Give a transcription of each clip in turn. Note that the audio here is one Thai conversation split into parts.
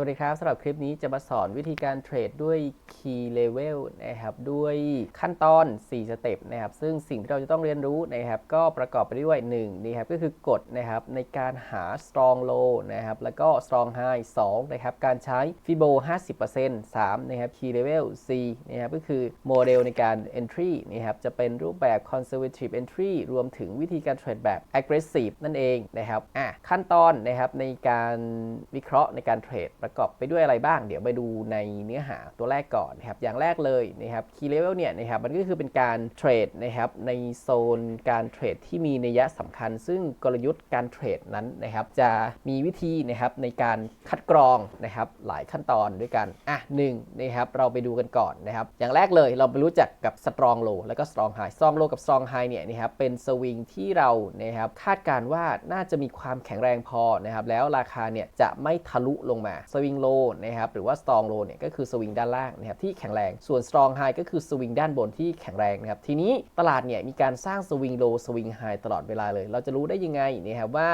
วัสดีครับสำหรับคลิปนี้จะมาสอนวิธีการเทรดด้วย Key Level นะครับด้วยขั้นตอน 4 สเต็ปนะครับซึ่งสิ่งที่เราจะต้องเรียนรู้นะครับก็ประกอบไปด้วย1นี่ครับก็คือกฎนะครับในการหา strong low นะครับแล้วก็ strong high 2นะครับการใช้ Fibo 50% 3นะครับ Key Level 4นะครับก็คือโมเดลในการ entry นะครับจะเป็นรูปแบบ conservative entry รวมถึงวิธีการเทรดแบบ aggressive นั่นเองนะครับอะขั้นตอนนะครับในการวิเคราะห์ในการเทรดประกอบไปด้วยอะไรบ้าง เดี๋ยวไปดูในเนื้อหาตัวแรกก่อนนะครับอย่างแรกเลยนะครับ key level เนี่ยนะครับมันก็คือเป็นการเทรดนะครับในโซนการเทรดที่มีนัยสำคัญ ซึ่งกลยุทธ์การเทรดนั้นนะครับจะมีวิธีนะครับในการคัดกรองนะครับหลายขั้นตอนด้วยกันอะหนึ่งนะครับเราไปดูกันก่อนนะครับอย่างแรกเลยเราไปรู้จักกับ strong low แล้วก็ strong high strong low กับ strong high เนี่ยนะครับเป็นสวิงที่เรานะครับคาดการณ์ว่าน่าจะมีความแข็งแรงพอนะครับแล้วราคาเนี่ยจะไม่ทะลุลงมาสวิงโลนะครับหรือว่า strong low เนี่ยก็คือสวิงด้านล่างนะครับที่แข็งแรง ส่วน strong high ก็คือสวิงด้านบนที่แข็งแรงนะครับทีนี้ตลาดเนี่ยมีการสร้างสวิงโลสวิงไฮตลอดเวลาเลย เราจะรู้ได้ยังไงนะครับว่า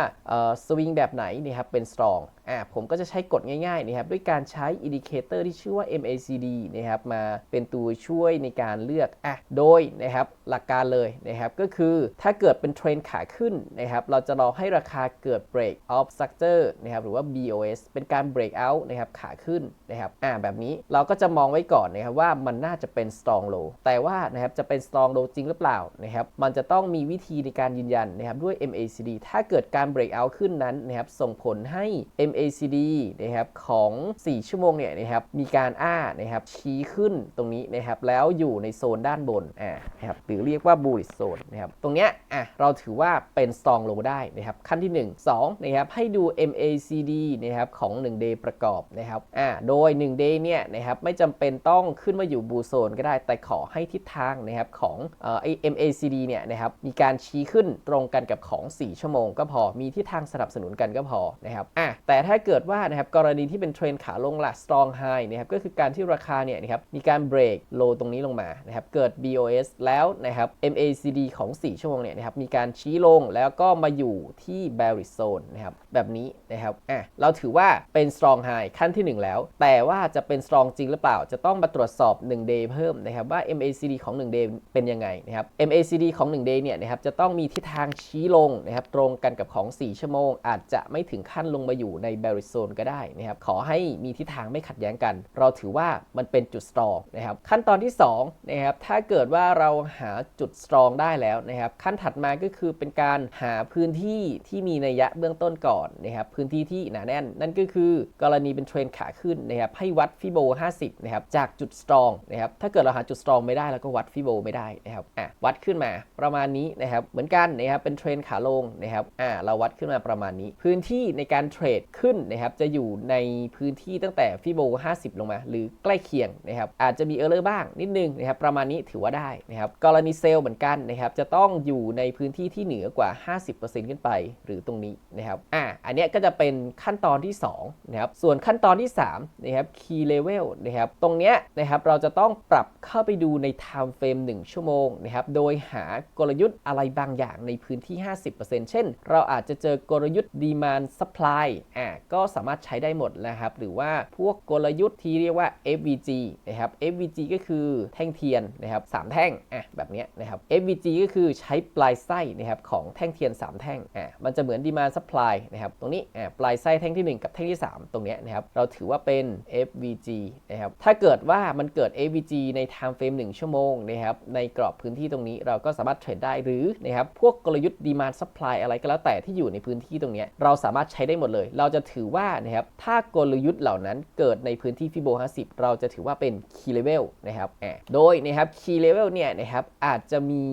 สวิงแบบไหนนะครับเป็น strong อ่าผมก็จะใช้กฎง่ายๆนะครับด้วยการใช้อินดิเคเตอร์ที่ชื่อว่า MACD นะครับมาเป็นตัวช่วยในการเลือกอะโดยนะครับหลักการเลยนะครับก็คือถ้าเกิดเป็นเทรนขาขึ้นนะครับเราจะรอให้ราคาเกิด break of structure นะครับหรือว่า BOS เป็นการ break out นะครับขาขึ้นนะครับอ่าแบบนี้เราก็จะมองไว้ก่อนนะครับว่ามันน่าจะเป็น strong low แต่ว่านะครับจะเป็น strong low จริงหรือเปล่านะครับมันจะต้องมีวิธีในการยืนยันนะครับด้วย MACD ถ้าเกิดการ break out ขึ้นนั้นนะครับส่งผลให้ MACD นะครับของ 4 ชั่วโมงเนี่ยนะครับมีการอ้านะครับชี้ขึ้นตรงนี้นะครับแล้วอยู่ในโซนด้านบนอ่านะครับหรือเรียกว่า bullish zone นะครับตรงเนี้ยอะเราถือว่าเป็น strong low ได้นะครับขั้นที่ 1 2นะครับให้ดู MACD นะครับของ 1 day ประกอบนะครับอ่าโดย1 day เนี่ยนะครับไม่จำเป็นต้องขึ้นมาอยู่ bull zone ก็ได้แต่ขอให้ทิศทางนะครับของเอ่อไอ MACD เนี่ยนะครับมีการชี้ขึ้นตรงกันกับของ 4 ชั่วโมงก็พอมีทิศทางสนับสนุนกันก็พอนะครับอะแต่ถ้าเกิดว่านะครับกรณีที่เป็นเทรนขาลงละ strong high นะครับก็คือการที่ราคาเนี่ยนะครับมีการ break low ตรงนี้ลงมานะครับเกิด BOS แล้วนะครับ MACD ของ 4 ชั่วโมงเนี่ยนะครับมีการชี้ลงแล้วก็มาอยู่ที่ bearish zone นะครับแบบนี้นะครับอะเราถือว่าเป็น strong high ขั้นที่ 1 แล้ว แต่ว่าจะเป็น strong จริงหรือเปล่า จะต้องมาตรวจสอบ 1 day เพิ่มนะครับว่า MACD ของ 1 day เป็นยังไงนะครับ MACD ของ 1 day เนี่ยนะครับจะต้องมีทิศทางชี้ลงนะครับตรงกันกับของ 4 ชั่วโมง อาจจะไม่ถึงขั้นลงมาอยู่ใน bearish zone ก็ได้นะครับขอให้มีทิศทางไม่ขัดแย้งกัน เราถือว่ามันเป็นจุด strong นะครับขั้นตอนที่2นะครับถ้าเกิดว่าเราหาจุด strong ได้แล้วนะครับขั้นถัดมาก็คือเป็นการหาพื้นที่ที่มีนัยยะเบื้องต้นก่อนนะครับพื้นที่ที่หนาแน่น นั่นก็คือกรรณีเป็นเทรนขาขึ้นนะครับให้วัดฟิโบ 50 นะครับ จากจุด strong นะครับ ถ้าเกิดเราหาจุด strong ไม่ได้เราก็วัดฟิโบไม่ได้นะครับอะวัดขึ้นมาประมาณนี้นะครับ เหมือนกันนะครับ เป็นเทรนขาลงนะครับอ่าเราวัดขึ้นมาประมาณนี้ พื้นที่ในการเทรดขึ้นนะครับ จะอยู่ในพื้นที่ตั้งแต่ฟิโบ 50 ลงมา หรือใกล้เคียงนะครับ อาจจะมีเออร์เลอร์บ้างนิดนึงนะครับ ประมาณนี้ถือว่าได้นะครับ กรณีเซลล์เหมือนกันนะครับ จะต้องอยู่ในพื้นที่ที่เหนือกว่า 50%ขึ้นไป หรือตรงนี้นะครับ อ่าอันนี้ก็จะเป็นขั้นตอนที่2นะครับส่วนขั้นตอนที่3นะครับ key level นะครับ ตรงเนี้ยนะครับเราจะต้องปรับเข้าไปดูใน time frame 1 ชั่วโมงนะครับ โดยหากลยุทธ์อะไรบางอย่างในพื้นที่ 50%เช่น เราอาจจะเจอกลยุทธ์ demand supply อ่าก็สามารถใช้ได้หมดนะครับ หรือว่าพวกกลยุทธ์ที่เรียกว่า FVG นะครับ FVG ก็คือแท่งเทียนนะครับสามแท่งอะแบบนี้นะครับ FVG ก็คือใช้ปลายไส้นะครับของแท่งเทียน 3 แท่งอะมันจะเหมือน demand supply นะครับตรงนี้อะปลายไส้แท่งที่ 1 กับแท่งที่ 3 ตรงเนี้ยนะครับเราถือว่าเป็น FVG นะครับถ้าเกิดว่ามันเกิด FVG ใน time frame 1 ชั่วโมงนะครับในกรอบพื้นที่ตรงนี้เราก็สามารถเทรดได้หรือนะครับพวกกลยุทธ์ demand supply อะไรก็แล้วแต่ที่อยู่ในพื้นที่ตรงนี้เราสามารถใช้ได้หมดเลย เราจะถือว่านะครับถ้ากลยุทธ์เหล่านั้นเกิดในพื้นที่ฟิโบ50 เราจะถือว่าเป็น key level นะครับอะโดยนะครับ key level เนี่ยนะครับอาจจะมี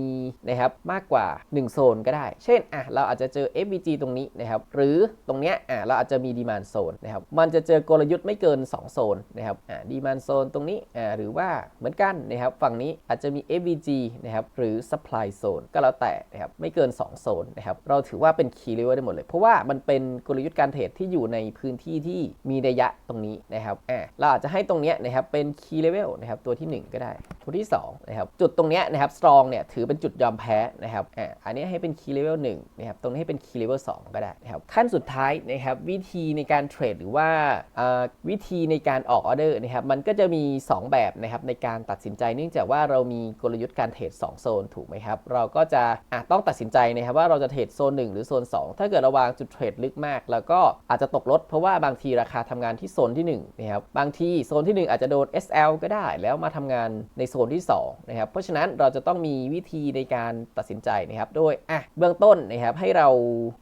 นะครับมากกว่า 1 โซนก็ได้ เช่นอะเราอาจจะเจอ FVG ตรงนี้นะครับหรือตรงเนี้ยอะเราอาจจะมี demand zone นะครับมันจะเจอกลยุทธ์ไม่เกิน 2 โซนนะครับอะ demand zone ตรงนี้หรือว่าเหมือนกันนะครับฝั่งนี้อาจจะมี FVG นะครับหรือ supply zone ก็แล้วแต่นะครับไม่เกิน 2 โซนนะครับเราถือว่าเป็น key level ได้หมดเลย เพราะว่ามันเป็นกลยุทธ์การเทรดที่อยู่ในพื้นที่ที่มีระยะตรงนี้นะครับเราอาจจะให้ตรงนี้นะครับเป็น key level นะครับตัวที่ 1 ก็ได้ ตัวที่2นะครับจุดตรงนี้นะครับ strong เนี่ยถือเป็นจุดยอมแพ้นะครับอะอันนี้ให้เป็น key level 1นะครับตรงนี้ให้เป็น key level 2 ก็ได้นะครับขั้นสุดท้ายนะครับวิธีในการเทรดหรือว่าวิธีในการออกออเดอร์นะครับมันก็จะมี 2 แบบนะครับในการตัดสินใจเนื่องจากว่าเรามีกลยุทธ์การเทรด2โซนถูกไหมครับเราก็จะะต้องตัดสินใจนะครับว่าเราจะเทรดโซน 1 หรือโซน 2 ถ้าเกิดเระวางจุดเทรดลึกมาก แล้วก็อาจจะตกรถเพราะว่าบางทีราคาทำงานที่โซนที่1นะครับบางทีโซนที่ 1 อาจจะโดน SL ก็ได้แล้วมาทำงานในโซนที่2นะครับเพราะฉะนั้นเราจะต้องมีวิธีในการตัดสินใจนะครับโดยอะเบื้องต้นนะครับให้เรา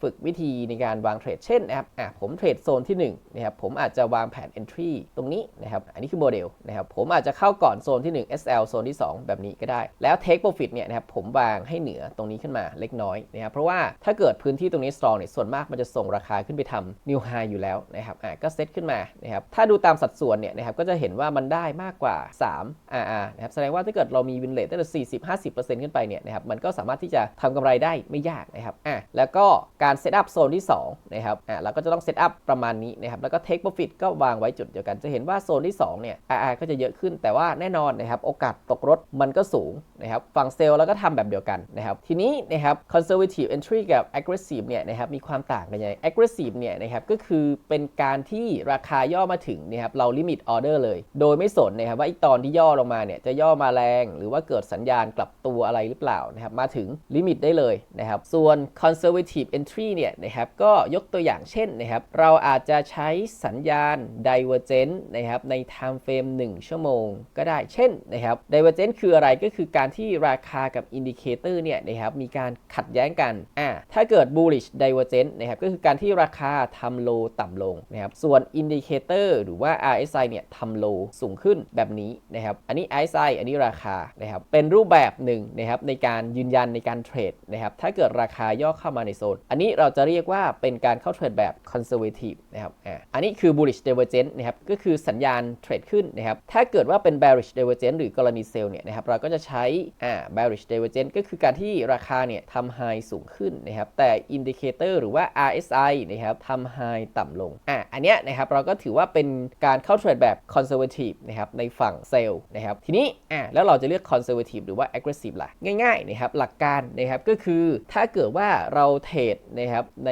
ฝึกวิธีในการวางเทรดเช่นนะครับอะผมเทรดโซนที่1นะครับผมอาจจะวางแผน entry ตรงนี้นะครับ อันนี้คือโมเดลนะครับ ผมอาจจะเข้าก่อนโซนที่ 1 SL โซนที่ 2 แบบนี้ก็ได้ แล้ว take profit เนี่ยนะครับ ผมวางให้เหนือตรงนี้ขึ้นมาเล็กน้อยนะครับ เพราะว่าถ้าเกิดพื้นที่ตรงนี้ strong เนี่ย ส่วนมากมันจะส่งราคาขึ้นไปทำ new high อยู่แล้วนะครับ อะก็เซตขึ้นมานะครับ ถ้าดูตามสัดส่วนเนี่ยนะครับ ก็จะเห็นว่ามันได้มากกว่า 3 RR นะครับ แสดงว่าถ้าเกิดเรามี win rate ตั้งแต่ 40-50%ขึ้นไปเนี่ยนะครับ มันก็สามารถที่จะทำกำไรได้ไม่ยากนะครับ อะแล้วก็การเซตอัพโซนที่2นะครับ อะเราก็จะต้องเซตอัพประมาณนี้นะครับแล้วก็ take profit ก็วางไว้จุดเดียวกัน จะเห็นว่าโซนที่2เนี่ย RR ก็จะเยอะขึ้น แต่ว่าแน่นอนนะครับโอกาสตกรถมันก็สูงนะครับฝั่งเซลล์แล้วก็ทำแบบเดียวกันนะครับ ทีนี้นะครับ conservative entry กับ aggressive เนี่ยนะครับมีความต่างกันยังไง aggressive เนี่ยนะครับก็คือเป็นการที่ราคาย่อมาถึงนะครับเรา limit order เลย โดยไม่สนนะครับว่าอีกตอนที่ย่อลงมาเนี่ยจะย่อมาแรง หรือว่าเกิดสัญญาณกลับตัวอะไรหรือเปล่านะครับมาถึงลิมิตได้เลยนะครับส่วน conservative entry เนี่ยนะครับก็ยกตัวอย่างเช่นนะครับเราอาจจะใช้สัญญาณ divergent นะครับใน time frame 1 ชั่วโมงก็ได้เช่นนะครับ divergent คืออะไรก็คือการที่ราคากับ indicator เนี่ยนะครับมีการขัดแย้งกันอ่าถ้าเกิด bullish divergent นะครับก็คือการที่ราคาทำ low ต่ำลงนะครับส่วน indicator หรือว่า RSI เนี่ยทำ low สูงขึ้นแบบนี้นะครับอันนี้ RSI อันนี้ราคานะครับเป็นรูปแบบหนึ่งนะครับในการยืนยันในการเทรดนะครับถ้าเกิดราคาย่อเข้ามาในโซน อันนี้เราจะเรียกว่าเป็นการเข้าเทรดแบบ conservative นะครับอ่าอันนี้คือ bullish divergent นะครับ ก็คือสัญญาณเทรดขึ้นนะครับ ถ้าเกิดว่าเป็น bearish divergent หรือกรณีเซลล์เนี่ยนะครับ เราก็จะใช้อ่า bearish divergent ก็คือการที่ราคาเนี่ยทำ high สูงขึ้นนะครับ แต่ indicator หรือว่า RSI นะครับทำ high ต่ำลง อ่า อันเนี้ยนะครับเราก็ถือว่าเป็นการเข้าเทรดแบบ conservative นะครับในฝั่งเซลล์นะครับ ทีนี้อ่าแล้วเราจะเลือก conservative หรือว่า aggressive ล่ะ ง่ายๆนะครับหลักการนะครับก็คือถ้าเกิดว่าเราเทรดนะครับใน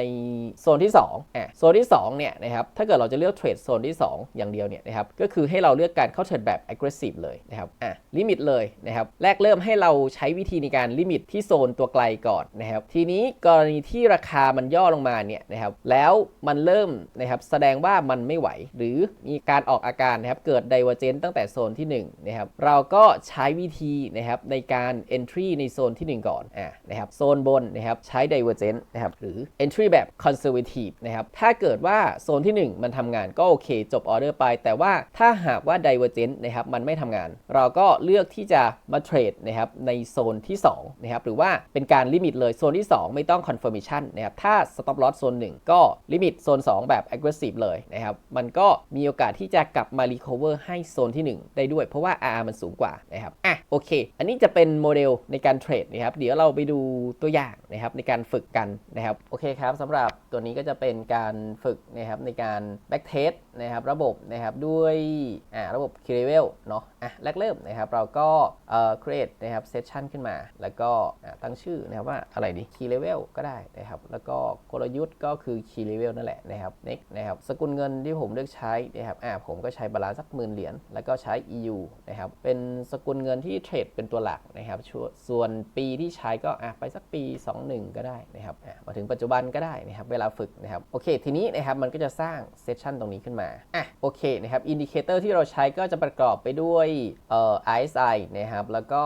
โซนที่2อ่าโซนที่2เนี่ยนะครับถ้าเกิดเราจะเลือกเทรดโซนที่ 2 อย่างเดียวเนี่ยนะครับก็คือให้เราเลือกการเข้าเทรดแบบ aggressive เลยนะครับอะลิมิตเลยนะครับแรกเริ่มให้เราใช้วิธีในการลิมิตที่โซนตัวไกลก่อนนะครับทีนี้กรณีที่ราคามันย่อลงมาเนี่ยนะครับแล้วมันเริ่มนะครับแสดงว่ามันไม่ไหว หรือมีการออกอาการนะครับเกิด divergence ตั้งแต่โซนที่1นะครับเราก็ใช้วิธีนะครับในการ entry ในโซนที่ 1 ก่อนอะนะครับโซนบนนะครับใช้ divergence นะครับหรือ entry แบบ conservative นะครับถ้าเกิดว่าโซนที่ 1 มันททำงานก็โอเค จบออเดอร์ไป แต่ว่าถ้าหากว่า divergent นะครับมันไม่ทำงาน เราก็เลือกที่จะมาเทรดนะครับในโซนที่2นะครับหรือว่าเป็นการลิมิตเลยโซนที่ 2 ไม่ต้อง confirmation นะครับถ้า stop loss โซน 1 ก็ลิมิตโซน 2 แบบ aggressive เลยนะครับมันก็มีโอกาสที่จะกลับมา recover ให้โซนที่ 1 ได้ด้วย เพราะว่า RR มันสูงกว่านะครับอะโอเค อันนี้จะเป็นโมเดลในการเทรดนะครับเดี๋ยวเราไปดูตัวอย่างนะครับในการฝึกกันนะครับโอเคครับสำหรับตัวนี้ก็จะเป็นการฝึกนะครับในการแบ็กเทส นะครับระบบนะครับด้วยอ่าระบบ key level เนาะอะแรกเริ่มนะครับเราก็เอ่อ create นะครับ session ขึ้นมา แล้วก็ตั้งชื่อนะครับว่าอะไรดี key level ก็ได้นะครับแล้วก็กลยุทธ์ก็คือ key level นั่นแหละนะครับ next นะครับสกุลเงินที่ผมเลือกใช้นะครับอ่าผมก็ใช้บาลานซ์สักหมื่นเหรียญแล้วก็ใช้ EU นะครับเป็นสกุลเงินที่เทรดเป็นตัวหลักนะครับชัวร์ส่วนปีที่ใช้ก็อะไปสักปี 21 ก็ได้นะครับมาถึงปัจจุบันก็ได้นะครับเวลาฝึกนะครับโอเค ทีนี้นะครับมันก็จะสร้างเซสชันตรงนี้ขึ้นมาอะโอเคนะครับอินดิเคเตอร์ที่เราใช้ก็จะประกอบไปด้วยเอ่อ RSI นะครับแล้วก็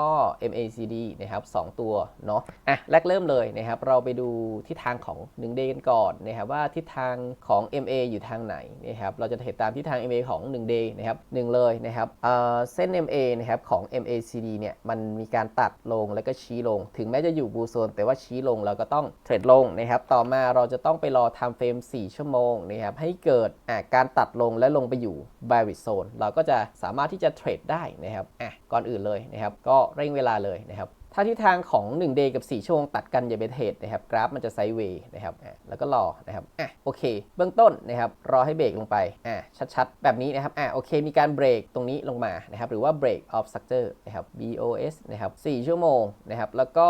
MACD นะครับสองตัวเนาะอะแรกเริ่มเลยนะครับเราไปดูทิศทางของ1 day กันก่อนนะครับว่าทิศทางของ MA อยู่ทางไหนนะครับเราจะเห็นตามทิศทาง MA ของ1 day นะครับหนึ่งเลยนะครับเอ่อเส้น MA นะครับของ MACD เนี่ยมันมีการตัดลงแล้วก็ชี้ลง ถึงแม้จะอยู่บูโซน แต่ว่าชี้ลงเราก็ต้องเทรดลงนะครับต่อมาเราจะต้องไปรอ time frame 4ชั่วโมงนะครับให้เกิดการตัดลงและลงไปอยู่ bearish zone เราก็จะสามารถที่จะเทรดได้นะครับอะก่อนอื่นเลยนะครับ ก็เร่งเวลาเลยนะครับ ถ้าทิศทางของ 1 day กับ 4 ชั่วโมงตัดกันอย่าไปเทรดนะครับกราฟมันจะไซด์เวย์นะครับอะแล้วก็รอนะครับอะโอเค เบื้องต้นนะครับรอให้เบรกลงไปอะชัดๆ แบบนี้นะครับอะโอเค มีการเบรกตรงนี้ลงมานะครับหรือว่า break of structure นะครับ BOS นะครับ4ชั่วโมงนะครับแล้วก็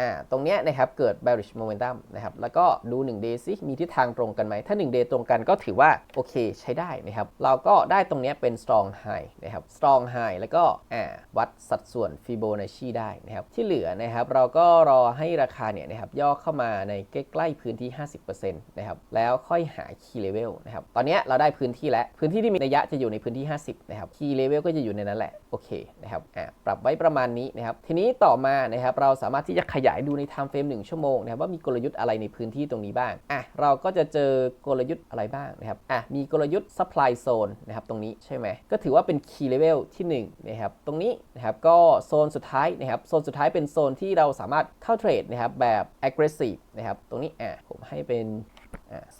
อะตรงเนี้ยนะครับเกิด bearish momentum นะครับแล้วก็ดู 1 day ซิมีทิศทางตรงกันไหมถ้า 1 day ตรงกันก็ถือว่าโอเคใช้ได้นะครับเราก็ได้ตรงเนี้ยเป็น strong high นะครับ strong high แล้วก็อะวัดสัดส่วน Fibonacci ได้นะครับที่เหลือนะครับเราก็รอให้ราคาเนี่ยนะครับย่อเข้ามาในใกล้ๆพื้นที่ 50%นะครับแล้วค่อยหา key level นะครับตอนนี้เราได้พื้นที่แล้ว พื้นที่ที่มีระยะจะอยู่ในพื้นที่ 50นะครับ key level ก็จะอยู่ในนั้นแหละโอเคนะครับอะปรับไว้ประมาณนี้นะครับทีนี้ต่อมานะครับเราสามารถที่จะขยายดูใน time frame 1ชั่วโมงนะครับว่ามีกลยุทธ์อะไรในพื้นที่ตรงนี้บ้างอะเราก็จะเจอกลยุทธ์อะไรบ้างนะครับอะมีกลยุทธ์ supply zone นะครับตรงนี้ใช่ไหมก็ถือว่าเป็น key level ที่1นะครับตรงนี้นะครับก็โซนสุดท้ายนะครับโซนสุดท้ายเป็นโซนที่เราสามารถเข้าเทรดนะครับแบบ aggressive นะครับ ตรงนี้อะผมให้เป็น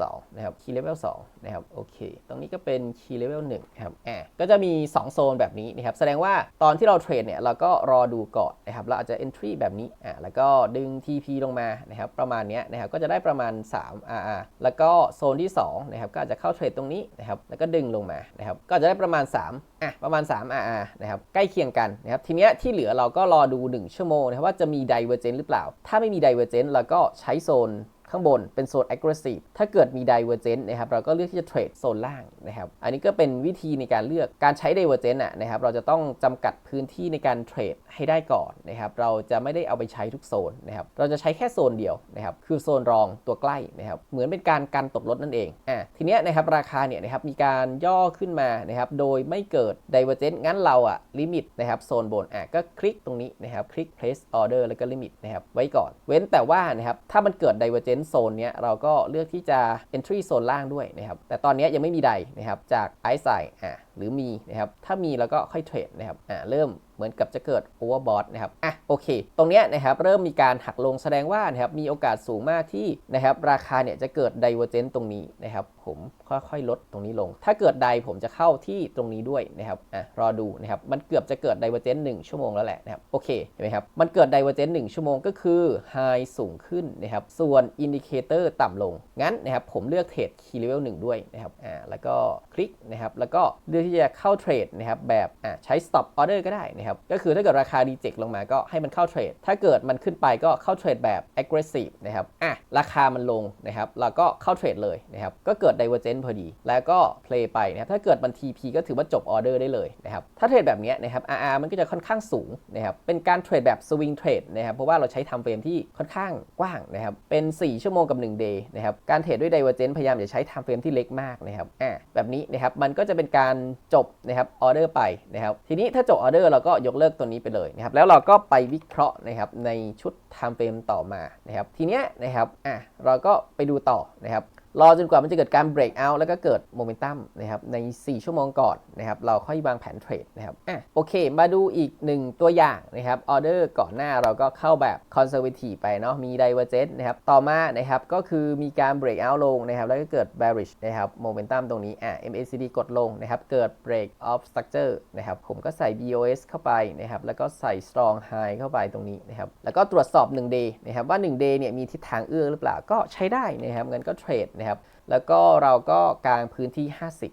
สองนะครับ key level 2นะครับโอเค ตรงนี้ก็เป็น key level 1นะครับอ่าก็จะมี 2 โซนแบบนี้นะครับ แสดงว่าตอนที่เราเทรดเนี่ย เราก็รอดูก่อนนะครับ เราอาจจะ entry แบบนี้อ่าแล้วก็ดึง TP ลงมานะครับ ประมาณเนี้ยนะครับ ก็จะได้ประมาณ 3 RR แล้วก็โซนที่2นะครับ ก็อาจจะเข้าเทรดตรงนี้นะครับ แล้วก็ดึงลงมานะครับ ก็จะได้ประมาณ 3 อะ ประมาณ 3 RR นะครับ ใกล้เคียงกันนะครับ ทีเนี้ยที่เหลือเราก็รอดู 1 ชั่วโมงนะครับว่าจะมี divergence หรือเปล่า ถ้าไม่มี divergence เราก็ใช้โซน ข้างบนเป็นโซน aggressive ถ้าเกิดมี divergence นะครับเราก็เลือกที่จะเทรดโซนล่างนะครับอันนี้ก็เป็นวิธีในการเลือกการใช้ divergence อะนะครับเราจะต้องจำกัดพื้นที่ในการเทรดให้ได้ก่อนนะครับเราจะไม่ได้เอาไปใช้ทุกโซนนะครับเราจะใช้แค่โซนเดียวนะครับคือโซนรองตัวใกล้นะครับเหมือนเป็นการกันตกลดนั่นเองอะทีเนี้ยนะครับราคาเนี่ยนะครับมีการย่อขึ้นมานะครับโดยไม่เกิด divergence งั้นเราอะลิมิตนะครับโซนบนอะก็คลิกตรงนี้นะครับคลิก place order แล้วก็ลิมิตนะครับไว้ก่อน เว้นแต่ว่านะครับถ้ามันเกิด divergence โซนเนี้ยเราก็เลือกที่จะ entry โซนล่างด้วยนะครับ แต่ตอนนี้ยังไม่มีใดนะครับ จากไอซ์ไซอะหรือมีนะครับ ถ้ามีแล้วก็ค่อยเทรดนะครับ อะเริ่มเหมือนกับจะเกิด overbought นะครับ อะโอเค ตรงเนี้ยนะครับเริ่มมีการหักลงแสดงว่านะครับมีโอกาสสูงมากที่นะครับราคาเนี่ยจะเกิด divergence ตรงนี้นะครับผมค่อยๆ ลดตรงนี้ลง ถ้าเกิดใดผมจะเข้าที่ตรงนี้ด้วยนะครับอะรอดูนะครับ มันเกือบจะเกิด divergence 1ชั่วโมงแล้วแหละนะครับ โอเค เห็นไหมครับ มันเกิด divergence 1ชั่วโมงก็คือ high สูงขึ้นนะครับ ส่วน indicator ต่ำลง งั้นนะครับ ผมเลือกเทรด key level 1ด้วยนะครับอ่าแล้วก็คลิกนะครับ แล้วก็เลือกที่จะเข้าเทรดนะครับ แบบอ่าใช้ stop order ก็ได้นะครับ ก็คือถ้าเกิดราคา reject ลงมาก็ให้มันเข้าเทรด ถ้าเกิดมันขึ้นไปก็เข้าเทรดแบบ aggressive นะครับ อะ ราคามันลงนะครับ เราก็เข้าเทรดเลยนะครับ ก็เกิด divergence พอดี แล้วก็ play ไปนะครับถ้าเกิดมัน TP ก็ถือว่าจบออเดอร์ได้เลยนะครับถ้าเทรดแบบนี้นะครับ RR มันก็จะค่อนข้างสูงนะครับเป็นการเทรดแบบ swing trade นะครับเพราะว่าเราใช้ time frame ที่ค่อนข้างกว้างนะครับเป็น 4 ชั่วโมงกับ 1 day นะครับการเทรดด้วย divergence พยายามอย่าใช้ time frame ที่เล็กมากนะครับอะแบบนี้นะครับมันก็จะเป็นการจบนะครับออเดอร์ไปนะครับทีนี้ถ้าจบออเดอร์เราก็ยกเลิกตัวนี้ไปเลยนะครับแล้วเราก็ไปวิเคราะห์นะครับในชุด time frame ต่อมานะครับทีเนี้ยนะครับอะเราก็ไปดูต่อนะครับ รอจนกว่ามันจะเกิดการ break out แล้วก็เกิดโมเมนตัมนะครับใน 4 ชั่วโมงก่อนนะครับเราค่อยวางแผนเทรดนะครับอะโอเค มาดูอีกหนึ่งตัวอย่างนะครับออเดอร์ก่อนหน้าเราก็เข้าแบบ conservative ไปเนาะมี divergence นะครับต่อมานะครับก็คือมีการ break out ลงนะครับแล้วก็เกิด bearish นะครับโมเมนตัมตรงนี้อะ MACD กดลงนะครับเกิด break of structure นะครับผมก็ใส่ BOS เข้าไปนะครับแล้วก็ใส่ strong high เข้าไปตรงนี้นะครับแล้วก็ตรวจสอบ 1 day นะครับว่า 1 day เนี่ยมีทิศทางเอื้อหรือเปล่าก็ใช้ได้นะครับงั้นก็เทรดนะครับ แล้วก็เราก็กางพื้นที่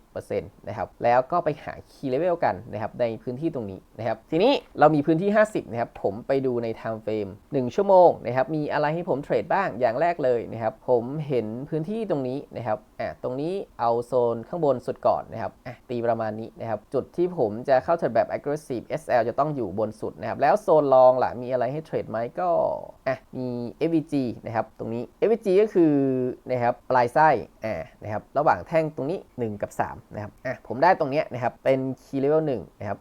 50%นะครับ แล้วก็ไปหา key level กันนะครับในพื้นที่ตรงนี้นะครับ ทีนี้เรามีพื้นที่ 50 นะครับ ผมไปดูใน time frame 1 ชั่วโมงนะครับ มีอะไรให้ผมเทรดบ้าง อย่างแรกเลยนะครับ ผมเห็นพื้นที่ตรงนี้นะครับ อะ ตรงนี้เอาโซนข้างบนสุดก่อนนะครับ อะ ตีประมาณนี้นะครับ จุดที่ผมจะเข้าเทรดแบบ aggressive SL จะต้องอยู่บนสุดนะครับ แล้วโซนรองล่ะ มีอะไรให้เทรดไหมก็ อะ มี FVG นะครับ ตรงนี้ FVG ก็คือนะครับ ปลายไส้อ่านะครับระหว่างแท่งตรงนี้ 1 กับ3นะครับอะผมได้ตรงเนี้ยนะครับเป็นคีย์เลเวล1นะครับ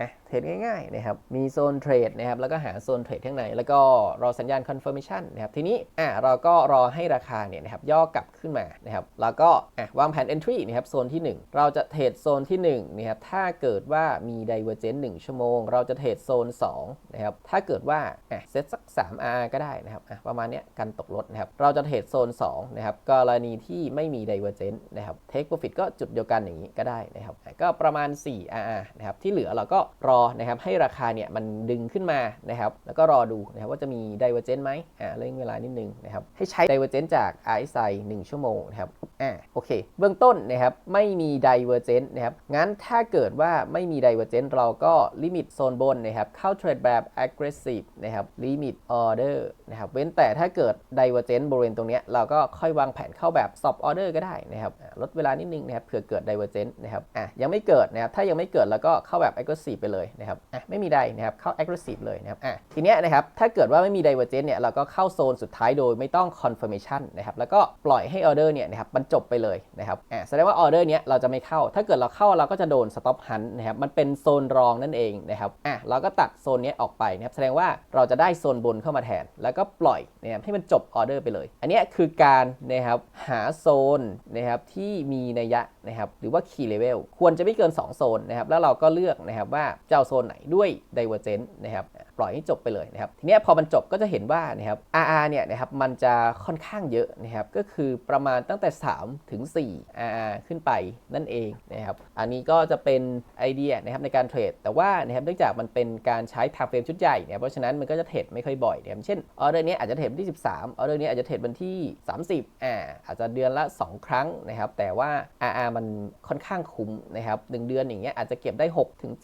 อะ เทรดง่ายๆนะครับ มีโซนเทรดนะครับ แล้วก็หาโซนเทรดข้างใน แล้วก็รอสัญญาณ confirmation นะครับ ทีนี้อะเราก็รอให้ราคาเนี่ยนะครับย่อกลับขึ้นมานะครับ แล้วก็อะวางแผน entry นะครับ โซนที่ 1 เราจะเทรดโซนที่1นะครับ ถ้าเกิดว่ามี divergence 1ชั่วโมง เราจะเทรดโซน2นะครับ ถ้าเกิดว่าอะเซตสัก 3R ก็ได้นะครับอะประมาณเนี้ยกันตกลดนะครับ เราจะเทรดโซน2นะครับ กรณีที่ไม่มี divergence นะครับ take profit ก็จุดเดียวกันอย่างนี้ก็ได้นะครับ ก็ประมาณ 4R นะครับ ที่เหลือเราก็รออนะครับให้ราคาเนี่ยมันดึงขึ้นมานะครับแล้วก็รอดูนะครับว่าจะมี divergence ไหมอ่าเร่งเวลานิดนึงนะครับให้ใช้ divergence จาก RSI 1 ชั่วโมงนะครับอ่าโอเค เบื้องต้นนะครับไม่มี divergence นะครับงั้นถ้าเกิดว่าไม่มี divergence เราก็ลิมิตโซนบนนะครับเข้าเทรดแบบ aggressive นะครับลิมิต order นะครับเว้นแต่ถ้าเกิด divergence บริเวณตรงเนี้ยเราก็ค่อยวางแผนเข้าแบบ stop order ก็ได้นะครับลดเวลานิดนึงนะครับเผื่อเกิด divergence นะครับอะยังไม่เกิดนะครับถ้ายังไม่เกิดแล้วก็เข้าแบบ aggressive ไปเลยนะครับอะไม่มีใดนะครับเข้า aggressive เลยนะครับอะทีเนี้ยนะครับถ้าเกิดว่าไม่มี divergence เนี่ยเราก็เข้าโซนสุดท้ายโดยไม่ต้อง confirmation นะครับแล้วก็ปล่อยให้ order เนี่ยนะครับมันจบไปเลยนะครับอะแสดงว่า order เนี้ยเราจะไม่เข้า ถ้าเกิดเราเข้าเราก็จะโดน stop hunt นะครับมันเป็นโซนรองนั่นเองนะครับอะเราก็ตัดโซนเนี้ยออกไปนะครับแสดงว่าเราจะได้โซนบนเข้ามาแทน แล้วก็ปล่อยนะครับให้มันจบออเดอร์ไปเลย อันเนี้ยคือการนะครับหาโซนนะครับที่มีนัยยะนะครับหรือว่า key level ควรจะไม่เกิน 2 โซนนะครับแล้วเราก็เลือกนะครับว่าจะาโซนไหนด้วย divergence นะครับปล่อยให้จบไปเลยนะครับทีนี้พอมันจบก็จะเห็นว่านะครับ RR เนี่ยนะครับมันจะค่อนข้างเยอะนะครับก็คือประมาณตั้งแต่ 3 ถึง 4 RR ขึ้นไปนั่นเองนะครับอันนี้ก็จะเป็นไอเดียนะครับในการเทรด แต่ว่านะครับเนื่องจากมันเป็นการใช้ time frame ชุดใหญ่เนี่ยเพราะฉะนั้นมันก็จะเทรดไม่ค่อยบ่อยนะครับเช่นออเดอร์นี้อาจจะเทรดวันที่ 13ออเดอร์นี้อาจจะเทรดวันที่ 30อ่าอาจจะเดือนละ 2 ครั้งนะครับแต่ว่า RR มันค่อนข้างคุ้มนะครับหนึ่งเดือนอย่างเงี้ยอาจจะเก็บได้6ถึง7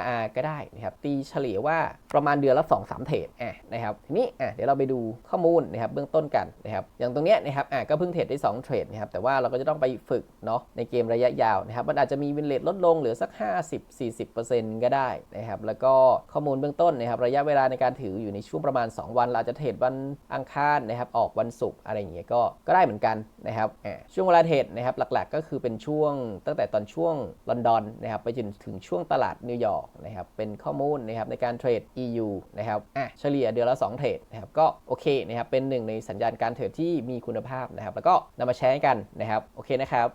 RR ก็ได้นะครับตีเฉลี่ยว่าประมาณเดือนละ2 3เทรดอะนะครับทีนี้อะเดี๋ยวเราไปดูข้อมูลนะครับเบื้องต้นกันนะครับอย่างตรงเนี้ยนะครับอะก็เพิ่งเทรดได้2เทรดนะครับแต่ว่าเราก็จะต้องไปฝึกเนาะในเกมระยะยาวนะครับมันอาจจะมีวินเลทลดลงเหลือสัก 50-40%ก็ได้นะครับแล้วก็ข้อมูลเบื้องต้นนะครับระยะเวลาในการถืออยู่ในช่วงประมาณ 2 วันเราจจะเทรดวันอังคารนะครับออกวันศุกร์อะไรอย่างเงี้ยก็ก็ได้เหมือนกันนะครับอะช่วงเวลาเทรดนะครับหลักๆ ก็คือเป็นช่วงตั้งแต่ตอนช่วงลอนดอนนะครับไปจนถึงช่วงตลาดนิวยอร์กนะครับเป็นข้อมูลนะครับในการเทรด EU นะครับอะเฉลี่ยเดือนละ 2 เทรดนะครับก็โอเคนะครับเป็นหนึ่งในสัญญาณการเทรดที่มีคุณภาพนะครับแล้วก็นำมาแชร์กันนะครับโอเคนะครับ